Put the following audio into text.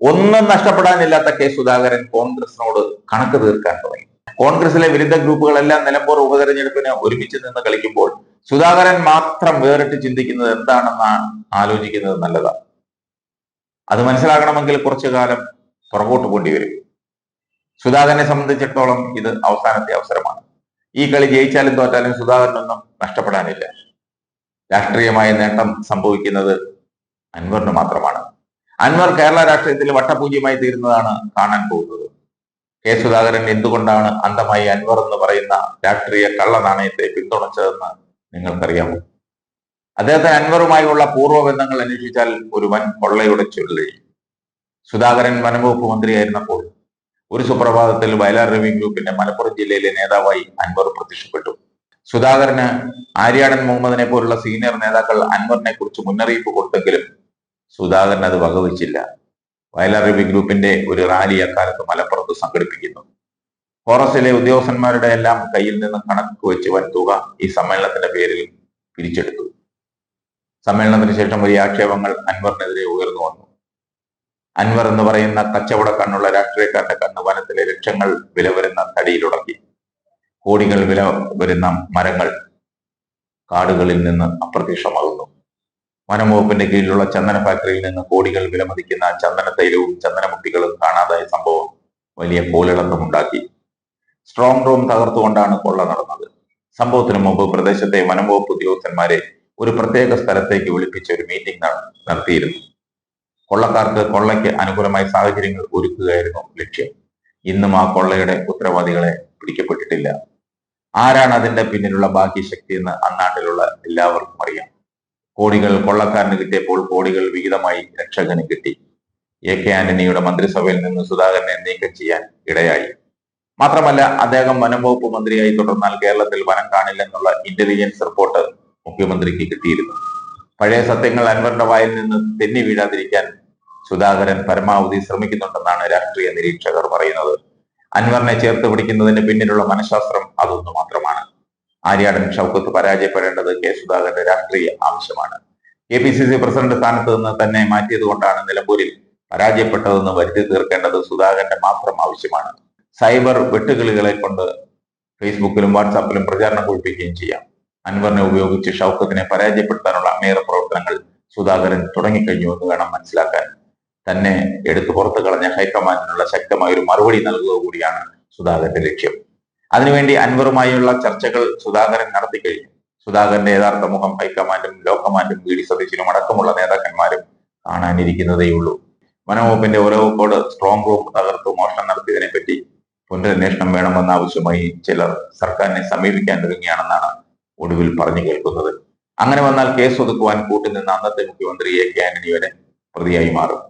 ഒന്നും നഷ്ടപ്പെടാനില്ലാത്ത കെ സുധാകരൻ കോൺഗ്രസിനോട് കണക്ക് തീർക്കാൻ തുടങ്ങി. കോൺഗ്രസിലെ വിരുദ്ധ ഗ്രൂപ്പുകളെല്ലാം നിലമ്പൂർ ഉപതെരഞ്ഞെടുപ്പിന് ഒരുമിച്ച് നിന്ന് കളിക്കുമ്പോൾ സുധാകരൻ മാത്രം വേറിട്ട് ചിന്തിക്കുന്നത് എന്താണെന്നാണ് ആലോചിക്കുന്നത് നല്ലതാണ്. അത് മനസ്സിലാകണമെങ്കിൽ കുറച്ചു കാലം പുറകോട്ട് പോണ്ടി സുധാകരനെ സംബന്ധിച്ചിടത്തോളം ഇത് അവസാനത്തെ അവസരമാണ്. ഈ കളി ജയിച്ചാലും തോറ്റാലും സുധാകരനൊന്നും നഷ്ടപ്പെടാനില്ല. രാഷ്ട്രീയമായ നേട്ടം സംഭവിക്കുന്നത് അൻവറിന് മാത്രമാണ്. അൻവർ കേരള രാഷ്ട്രീയത്തിൽ വട്ടപൂജ്യമായി തീരുന്നതാണ് കാണാൻ പോകുന്നത്. കെ സുധാകരൻ എന്തുകൊണ്ടാണ് അന്തമായി അൻവർ എന്ന് പറയുന്ന രാഷ്ട്രീയ കള്ള നാണയത്തെ പിന്തുണച്ചതെന്ന് നിങ്ങൾക്കറിയാമോ? അദ്ദേഹത്തെ അൻവറുമായുള്ള പൂർവ ബന്ധങ്ങൾ അന്വേഷിച്ചാൽ ഒരു വൻ കൊള്ളയുടെ ചുള്ളി സുധാകരൻ വനംവകുപ്പ് മന്ത്രിയായിരുന്നപ്പോൾ ഒരു സുപ്രഭാതത്തിൽ വയലാർ റവി ഗ്രൂപ്പിന്റെ മലപ്പുറം ജില്ലയിലെ നേതാവായി അൻവർ പ്രത്യക്ഷപ്പെട്ടു. സുധാകരന് ആര്യാടൻ മുഹമ്മദിനെ പോലുള്ള സീനിയർ നേതാക്കൾ അൻവറിനെ കുറിച്ച് മുന്നറിയിപ്പ് കൊടുത്തെങ്കിലും സുധാകരൻ അത് വകവച്ചില്ല. വയലാർ രവി ഗ്രൂപ്പിന്റെ ഒരു റാലി അക്കാലത്ത് മലപ്പുറത്ത് സംഘടിപ്പിക്കുന്നു. ഫോറസ്റ്റിലെ ഉദ്യോഗസ്ഥന്മാരുടെ എല്ലാം കയ്യിൽ നിന്ന് കണക്ക് വെച്ച് വൻ തുക ഈ സമ്മേളനത്തിന്റെ പേരിൽ പിരിച്ചെടുത്തു. സമ്മേളനത്തിന് ശേഷം വലിയ ആക്ഷേപങ്ങൾ അൻവറിനെതിരെ ഉയർന്നു വന്നു. അൻവർ എന്ന് പറയുന്ന കച്ചവട കണ്ണുള്ള രാഷ്ട്രീയക്കാരുടെ കണ്ണ് വനത്തിലെ ലക്ഷങ്ങൾ വില വരുന്ന തടിയിലുടക്കി. കോടികൾ വില വരുന്ന മരങ്ങൾ കാടുകളിൽ നിന്ന് അപ്രത്യക്ഷമാകുന്നു. വനം വകുപ്പിന്റെ കീഴിലുള്ള ചന്ദന ഫാക്ടറിയിൽ നിന്ന് കോടികൾ വിലമതിക്കുന്ന ചന്ദന തൈലവും ചന്ദനമുട്ടികളും കാണാതായ സംഭവം വലിയ കോലിളക്കമുണ്ടാക്കി സ്ട്രോങ് റൂം തകർത്തുകൊണ്ടാണ് കൊള്ള നടന്നത്. സംഭവത്തിനു മുമ്പ് പ്രദേശത്തെ വനംവകുപ്പ് ഉദ്യോഗസ്ഥന്മാരെ ഒരു പ്രത്യേക സ്ഥലത്തേക്ക് വിളിപ്പിച്ച് ഒരു മീറ്റിംഗ് നടത്തിയിരുന്നു. കൊള്ളക്കാർക്ക് കൊള്ളയ്ക്ക് അനുകൂലമായ സാഹചര്യങ്ങൾ ഒരുക്കുകയായിരുന്നു ലക്ഷ്യം. ഇന്നും ആ കൊള്ളയുടെ ഉത്തരവാദികളെ പിടിക്കപ്പെട്ടിട്ടില്ല. ആരാണ് അതിന്റെ പിന്നിലുള്ള ബാക്കി ശക്തി എന്ന് അന്നാട്ടിലുള്ള എല്ലാവർക്കും അറിയാം. കോടികൾ കൊള്ളക്കാരന് കിട്ടിയപ്പോൾ കോടികൾ വിഹിതമായി രക്ഷകന് കിട്ടി. എ കെ ആന്റണിയുടെ മന്ത്രിസഭയിൽ നിന്ന് സുധാകരനെ നീക്കം ചെയ്യാൻ ഇടയായി. മാത്രമല്ല അദ്ദേഹം വനം വകുപ്പ് മന്ത്രിയായി തുടർന്നാൽ കേരളത്തിൽ വനം കാണില്ലെന്നുള്ള ഇന്റലിജൻസ് റിപ്പോർട്ട് മുഖ്യമന്ത്രിക്ക് കിട്ടിയിരുന്നു. പഴയ സത്യങ്ങൾ അൻവറിന്റെ വായിൽ നിന്ന് തെന്നി വീഴാതിരിക്കാൻ സുധാകരൻ പരമാവധി ശ്രമിക്കുന്നുണ്ടെന്നാണ് രാഷ്ട്രീയ നിരീക്ഷകർ പറയുന്നത്. അൻവറിനെ ചേർത്ത് പിടിക്കുന്നതിന് പിന്നിലുള്ള മനഃശാസ്ത്രം അതൊന്നു മാത്രമാണ് ആര്യാടൻ ഷൗക്കത്ത് പരാജയപ്പെടേണ്ടത് കെ സുധാകരന്റെ രാഷ്ട്രീയ ആവശ്യമാണ്. K P C C president സ്ഥാനത്ത് നിന്ന് തന്നെ മാറ്റിയത് കൊണ്ടാണ് നിലമ്പൂരിൽ പരാജയപ്പെട്ടതെന്ന് വരുത്തി തീർക്കേണ്ടത് സുധാകരന്റെ മാത്രം ആവശ്യമാണ്. സൈബർ വെട്ടുകിളികളെ കൊണ്ട് ഫേസ്ബുക്കിലും വാട്സാപ്പിലും പ്രചാരണം കുഴിപ്പിക്കുകയും ചെയ്യാം. അൻവറിനെ ഉപയോഗിച്ച് ഷൗക്കത്തിനെ പരാജയപ്പെടുത്താനുള്ള അമേറെ പ്രവർത്തനങ്ങൾ സുധാകരൻ തുടങ്ങിക്കഴിഞ്ഞു എന്ന് വേണം മനസ്സിലാക്കാൻ. തന്നെ എടുത്തു പുറത്തു കളഞ്ഞ ഹൈക്കമാൻഡിനുള്ള ശക്തമായ ഒരു മറുപടി നൽകുക കൂടിയാണ് സുധാകരന്റെ ലക്ഷ്യം. അതിനുവേണ്ടി അൻവറുമായുള്ള ചർച്ചകൾ സുധാകരൻ നടത്തി കഴിഞ്ഞു. സുധാകരന്റെ യഥാർത്ഥ മുഖം ഹൈക്കമാൻഡും ലോകമാൻഡും വി ഡി സതീശനും അടക്കമുള്ള നേതാക്കന്മാരും കാണാനിരിക്കുന്നതേയുള്ളൂ. വനംവകുപ്പിന്റെ ഓരോക്കോട് സ്ട്രോങ് റൂം തകർത്തു മോഷണം നടത്തിയതിനെ പറ്റി പുനരന്വേഷണം വേണമെന്ന ആവശ്യമായി ചിലർ സർക്കാരിനെ സമീപിക്കാൻ ഒരുങ്ങിയാണെന്നാണ് ഒടുവിൽ പറഞ്ഞു കേൾക്കുന്നത്. അങ്ങനെ വന്നാൽ കേസ് ഒതുക്കുവാൻ കൂട്ടുനിന്ന അന്നത്തെ മുഖ്യമന്ത്രി എ കെ ആന്റണി വരെ പ്രതിയായി മാറും.